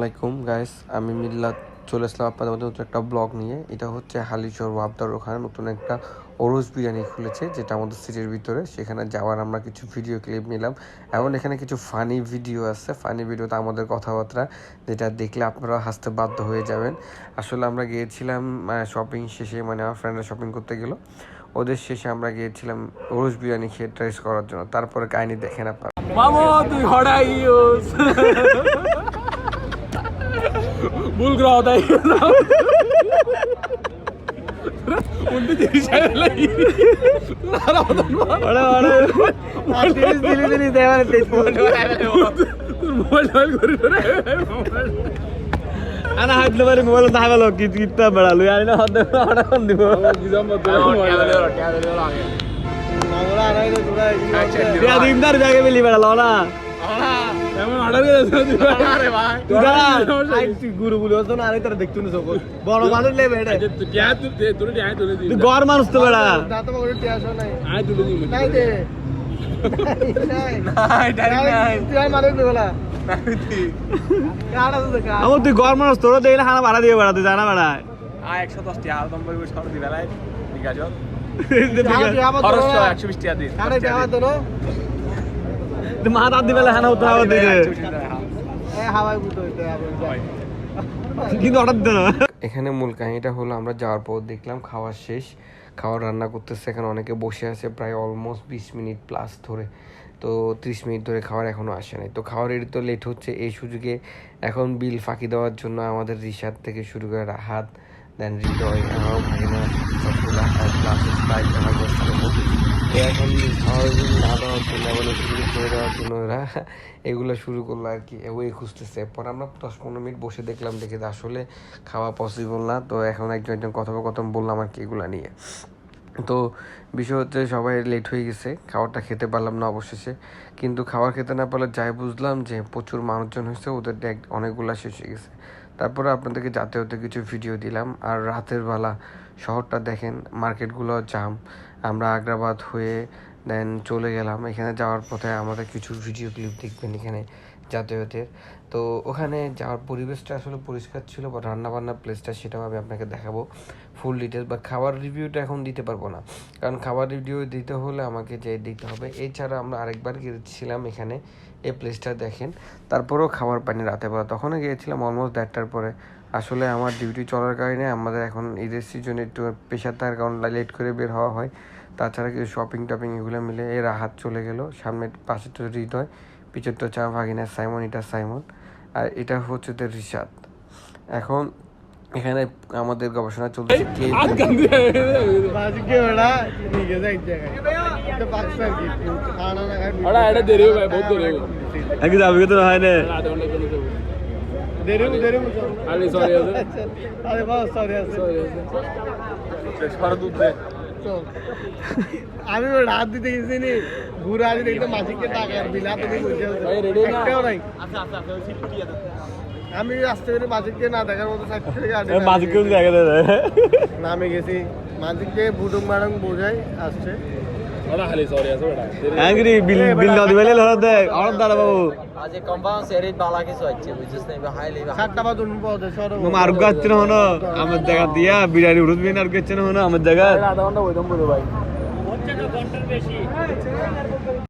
আলাইকুম গাইস আমি মিল্লাত চলে আসলাম আপনাদের মধ্যে নতুন একটা ব্লগ নিয়ে। এটা হচ্ছে হালিশহর ওয়াবদার ওখানে নতুন একটা ওরস বিরিয়ানি খুলেছে, যেটা আমাদের সিটির ভিতরে। সেখানে যাওয়ার আমরা কিছু ভিডিও ক্লিপ নিলাম। এবং এখানে কিছু ফানি ভিডিও আছে। ফানি ভিডিওতে আমাদের কথাবার্তা, যেটা দেখলে আপনারা হাসতে বাধ্য হয়ে যাবেন। আসলে আমরা গিয়েছিলাম শপিং শেষে মানে আমার ফ্রেন্ডরা শপিং করতে গেল। ওদের শেষে আমরা গিয়েছিলাম ওরস বিরিয়ানি খেয়ে ট্রাইস করার জন্য। তারপরে কাহিনি দেখেন আপনারা। ভুল গ্রহ তাই উল্টি দিকে সাইড লাগি তোর মোবাইল টোবাইল করি আনা হাইতলে পারি মোবাইল দেখাল কি কিতা বেড়া লই আনি না দিয়া গুরু বলি আরে তোর দেখতো না সকল বড় মানুষ লে বেড়ে গড় মানুষ তো বেড়া। আয় তুলে দিবি আমার তুই। গড় মানুষ তোর দেখলে খানা ভাড়া দিয়ে বেড়া তুই জানা বেড়া। আয় একশো দশ টিয়া আলদম সর দিবে একশো বিশ তুই মা বেলা দিবে কিন্তু দিল এখানে মূল কাহিনীটা হলো আমরা যাওয়ার পর দেখলাম খাওয়া শেষ খাওয়ার রান্না করতেছে এখানে অনেকে বসে আছে প্রায় অলমোস্ট বিশ মিনিট প্লাস ধরে। তো ত্রিশ মিনিট ধরে খাবার এখনও আসে নাই। তো খাওয়ার এর তো লেট হচ্ছে এই সুযোগে এখন বিল ফাঁকি দেওয়ার জন্য আমাদের রিসাদ থেকে শুরু করে রাহাত দেন হৃদয় ভাগিনা সবগুলা প্লাস স্প্রাইট আমার বস্তার এখন শুরু করে দেওয়ার জন্য ওরা এগুলো শুরু করল আর কি ওই খুঁজতেছে। পর আমরা দশ পনেরো মিনিট বসে দেখলাম, দেখে আসলে খাওয়া পসিবল না। তো এখন একজন একজন কথোপকথন বললাম আর কি এগুলো নিয়ে। তো বিষয় হচ্ছে সবাই লেট হয়ে গেছে, খাবারটা খেতে পারলাম না অবশেষে। কিন্তু খাবার খেতে না পারলে যাই বুঝলাম যে প্রচুর মানুষজন হয়েছে, ওদের অনেকগুলা শেষ হয়ে গেছে। তারপরে আপনাদেরকে যাতে হতে কিছু ভিডিও দিলাম। আর রাতের বেলা শহরটা দেখেন, মার্কেটগুলো জাম। আমরা আগ্রাবাদ হয়ে দেন চলে গেলাম। এখানে যাওয়ার পথে আমাদের কিছু ভিডিও ক্লিপ দেখবেন এখানে যাতায়াতের তো ওখানে যাওয়ার পরিবেশটা আসলে পরিষ্কার ছিল বা রান্নাবান্নার প্লেসটা আমি আপনাকে দেখাবো। ফুল ডিটেলস বা খাবার রিভিউটা এখন দিতে পারব না। কারণ খাবার রিভিউ দিতে হলে আমাকে যে দিতে হবে। এছাড়া আমরা আরেকবার গিয়েছিলাম এখানে, এই প্লেসটা দেখেন। তারপরেও খাবার পানি রাতে বেলা। তখনও গিয়েছিলাম অলমোস্ট দেড়টার পরে। আসলে আমার ডিউটি চলার কারণে আমাদের এখন ঈদের সিজনে একটু পেশার থাকার কারণ লেট করে বের হওয়া হয়। তাছাড়া কিছু শপিং টপিং এগুলো মিলে এর হাত চলে গেল। সামনে পাশে তো হৃদয় পিছের তো চা ভাগিনা সাইমন, এটা সাইমন। আর এটা হচ্ছে তো রিশাদ। এখন এখানে আমাদের গবেষণা চলছে হাত হয় আমি রাত দিতে গেছি নি ঘুরে আসি দেখতে মাঝিকে টাকার বিলা নাই। আমি রাস্তা করে মাঝিকে না দেখার মতো সাইড থেকে আগে মাঝে কেউ জায়গা দেয় নামে গেছি। মাঝিকে বুডুং মাডুং বোঝাই আসছে। হ্যাঙ্গরি বিল বিল না দিবেলে লড়া দে আর দাঁড়া বাবু। আজ কম্পাউন্ড সেরিত বালা কিছু হচ্ছে বুঝছিস না? সাতটা সর। হনো আমার জায়গা দিয়া বিরিয়ানি উড়ুত বিন আর গেছে না হনো আমার জায়গা আধা ঘণ্টা বলে ভাই।